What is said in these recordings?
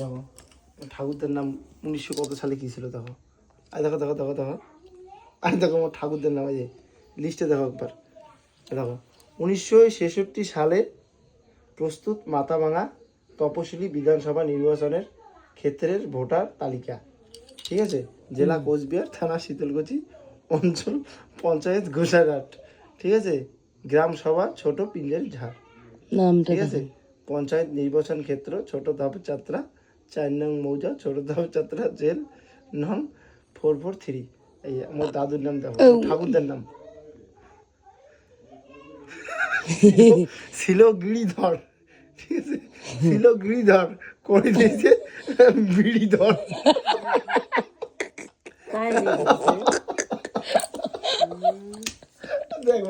দেখো ঠাকুরদের নাম উনিশশো কত সালে কী ছিল দেখো। আর দেখো দেখো দেখো দেখো। আর দেখো আমার ঠাকুরদের নাম যে লিস্টে দেখো একবার। দেখো উনিশশো ছেষট্টি সালে প্রস্তুত মাথাভাঙা তপশিলি বিধানসভা নির্বাচনের ক্ষেত্রের ভোটার তালিকা। ঠিক আছে? জেলা কোচবিহার থানা শীতলকুচি অঞ্চল পঞ্চায়েত গোসাইরহাট ঠিক আছে? গ্রাম সভা ছোট পিঞ্জের ঝাড়। নামটা ঠিক আছে? পঞ্চায়েত নির্বাচন ক্ষেত্র ছোট ধাপ যাত্রা চার নং মৌজা ছোট ধাপ যাত্রা জেল নং ফোর ফোর থ্রি। এই আমার দাদুর নাম দেখো ঠাকুরদার নাম। ছিল গিরিধর। ঠিক আছে? ছিল গিরিধর। করে দিয়েছে বিড়িধর দেখ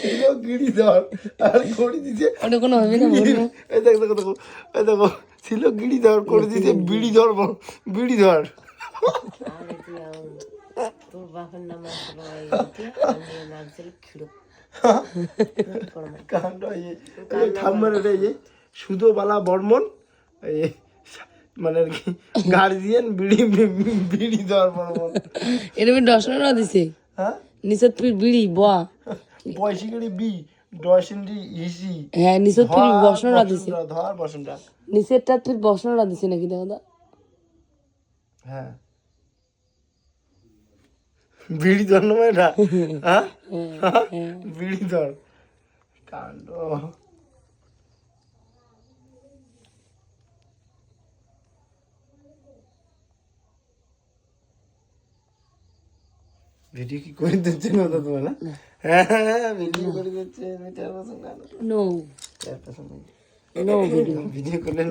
ছিল গিরিধর আর করে দিয়েছে ওটা কোনো হবে না এই দেখো দেখো দেখো এই দেখো ছিল গিরিধর করে দিয়েছে বিড়িধর বল- বিড়িধর তোর বাপের নাম আসলো নাম ছিল খিড়ো কাণ্ড এই যে- এই যে ঠাম্মার ওটা এই যে বর্মন এই মানে আর কি গার্জিয়ান বিড়ি বিড়িধর বর্মন। এরকম দর্শনা দিছে? হ্যাঁ? তুই বিড়ি বয়া গড়ি বি ডয়সিন্ডি ইসি হ্যাঁ নিচত তুই বসন দিছে। ধর বসুন্ধরা নিচেরটা তুই বসনা দিছে নাকি দেখো দা হ্যাঁ। বিড়ি ধর না হ্যাঁ। বিড়ি ধর। কাণ্ড। ভিডিও কি করে দিচ্ছে না তো তোমার? না হ্যাঁ ভিডিও করে দিচ্ছে চার বছর না নো ভিডিও করলে